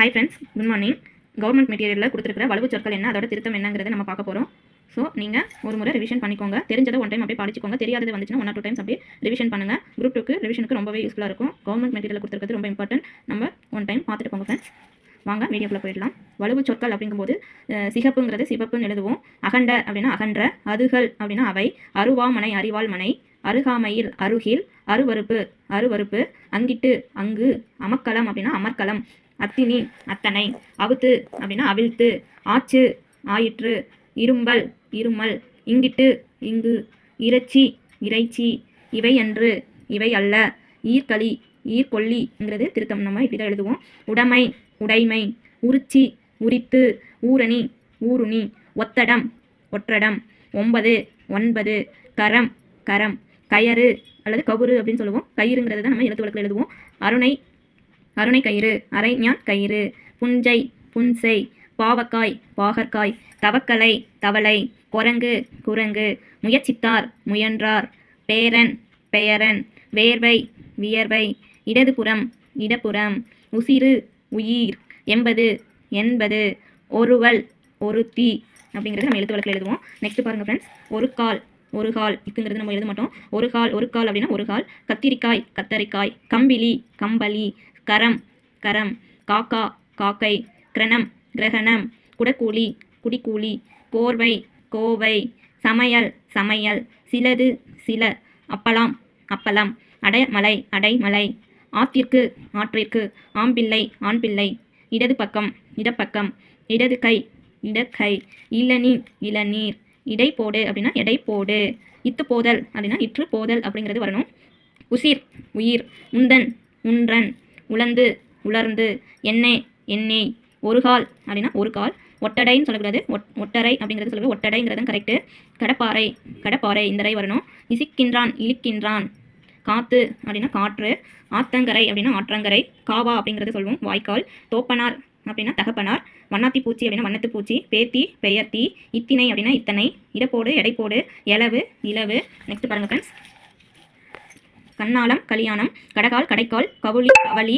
Hi friends good morning government மெட்டீரியலில் கொடுத்துருக்கிற வலுவு சொற்கள் என்ன? அதோட திருத்தம் என்னங்கிறத நம்ம பார்க்க போகிறோம் ஸோ நீங்கள் ஒரு முறை ரிவிஷன் பண்ணிக்கோங்க. தெரிஞ்சதை ஒன் டைம் அப்படியே படிச்சுக்கோங்க. தெரியாதது வந்துச்சுன்னா ஒன் டூ டைம்ஸ் அப்படியே ரிவிஷன் பண்ணுங்கள் குரூப் டூக்கு ரிவிஷனுக்கு ரொம்பவே யூஸ்ஃபுல்லாக இருக்கும். கவர்மெண்ட் மெட்டீரியல் கொடுத்துருக்கிறது ரொம்ப இம்பார்ட்டன்ட் நம்ம ஒன் டைம் பார்த்துட்டு போங்க ஃப்ரெண்ட்ஸ் வாங்க வீடியோக்குள்ளே போயிடலாம். வலுவு சொற்கள் அப்படிங்கும்போது சிகப்புங்கிறது சிவப்புன்னு எழுதுவோம். அகண்ட அப்படின்னா அகன்ற அதுகள் அப்படின்னா அவை. அருவாமனை அறிவாள் மனை அருகாமையில் அருகில் அருவருப்பு அருவருப்பு. அங்கிட்டு அங்கு அமக்கலம் அப்படின்னா அமர்க்களம் அத்தினி அத்தனை அவுத்து அப்படின்னா அவிழ்த்து ஆச்சு ஆயிற்று இரும்பல் இருமல் இங்கிட்டு இங்கு இறைச்சி இறைச்சி இவை அன்று இவை அல்ல ஈர்க்களி ஈர்கொல்லிங்கிறது திருத்தம். நம்ம இப்படி தான் எழுதுவோம். உடைமை உடைமை உரிச்சி உரித்து ஊரணி ஊருணி ஒத்தடம் ஒற்றடம் ஒன்பது ஒன்பது கரம் கரம் கயறு அல்லது கவுரு அப்படின்னு சொல்லுவோம். கயிறுங்கிறது தான் நம்ம எழுத்து வழக்கில் எழுதுவோம். அருணை அருணை கயிறு அரைஞான் கயிறு புஞ்சை புன்சை பாவக்காய் பாகற்காய் தவக்கலை தவளை குரங்கு குரங்கு முயற்சித்தார் முயன்றார் பேரன் பெயரன் வேர்வை வியர்வை இடதுபுறம் இடப்புறம் உசிறு உயிர் எண்பது எண்பது ஒருவல் ஒருத்தி அப்படிங்கிறது நம்ம எழுத்து வழக்கில் எழுதுவோம். நெக்ஸ்ட் பாருங்கள் ஃப்ரெண்ட்ஸ் ஒரு கால் ஒரு கால் இதுங்கிறது நம்ம எழுத மாட்டோம். ஒரு கால் ஒரு கால் அப்படின்னா ஒரு கால் கத்திரிக்காய் கத்தரிக்காய் கம்பிலி கம்பளி கரம் கரம் காக்கா காக்கை கிரணம் கிரகணம் குடக்கூலி குடிக்கூலி கோர்வை கோவை சமையல் சமையல் சிலது சில அப்பளம் அப்பளம் அடைமலை அடைமலை ஆத்திற்கு ஆற்றிற்கு ஆம்பிள்ளை ஆண்பிள்ளை இடது பக்கம் இடப்பக்கம் இடது கை இடக்கை இளநீர் இளநீர் இடை போடு அப்படின்னா எடை போடு இத்து போதல் அப்படின்னா இற்று போதல் அப்படிங்கிறது வரணும். உசிர் உயிர் உந்தன் உன்றன் உலர்ந்து உலர்ந்து. எண்ணெய் எண்ணெய் ஒரு கால் அப்படின்னா ஒரு கால். ஒட்டடைன்னு சொல்லக்கூடாது. ஒட் ஒட்டரை அப்படிங்கிறது சொல்லுவது ஒட்டடைங்கிறது கரெக்டு கடப்பாறை கடப்பாறை. இந்த ரை வரணும். இசிக்கின்றான் இழுக்கின்றான். காத்து அப்படின்னா காற்று. ஆத்தங்கரை அப்படின்னா ஆற்றங்கரை. காவா அப்படிங்கிறது சொல்லுவோம் வாய்க்கால். தோப்பனார் அப்படின்னா தகப்பனார். வண்ணாத்தி பூச்சி அப்படின்னா வண்ணத்து பூச்சி. பேத்தி பெயர்த்தி. இத்தினை அப்படின்னா இத்தனை. இடப்போடு எடைப்போடு. இலவு இலவு. நெக்ஸ்ட் பாருங்க ஃப்ரெண்ட்ஸ் கண்ணாலம் கலியாணம் கடகால் கடைக்கால் கவுளி கவளி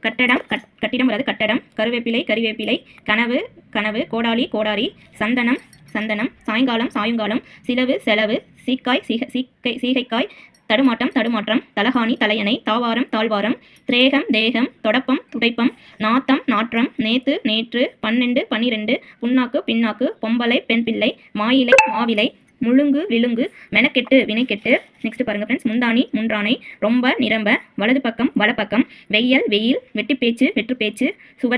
கட்டடம் கட் கட்டிடம் அல்லது கட்டடம் கருவேப்பிலை கறிவேப்பிலை கனவு கனவு கோடாலி கோடாரி சந்தனம் சந்தனம் சாயங்காலம் சாயங்காலம் சிலவு செலவு சீக்காய் சீக சீக்கை சீகைக்காய் தடுமாட்டம் தடுமாற்றம் தலகாணி தலையணை தாவாரம் தாழ்வாரம் திரேகம் தேகம் தொடப்பம் துடைப்பம் நாத்தம் நாற்றம் நேத்து நேற்று பன்னெண்டு பன்னிரெண்டு புண்ணாக்கு பின்னாக்கு பொம்பளை பெண் பிள்ளை மாயிலை மாவிலை முழுங்கு விழுங்கு மெனக்கெட்டு வினைக்கெட்டு. நெக்ஸ்ட் பாருங்க ஃப்ரெண்ட்ஸ் முந்தானி முன்றானை ரொம்ப நிரம்ப வலது பக்கம் வலப்பக்கம் வெய்யல் வெயில் வெட்டுப்பேச்சு வெற்றுப்பேச்சு சுவர்